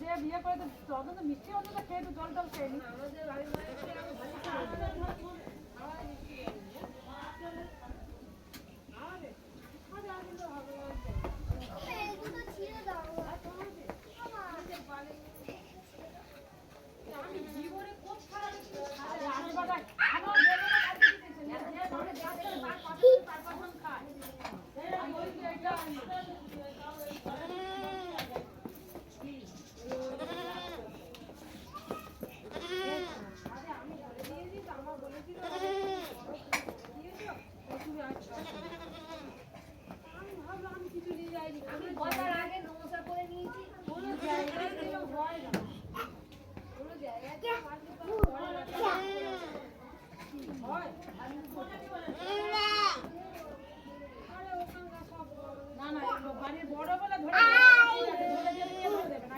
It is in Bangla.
যে বিয়ে করে তো অন্তত মিষ্টি অন্তত খেয়ে তো জল টল খেয়ে নি। বসার না না বড় বলে ধরে ধরে দেবে,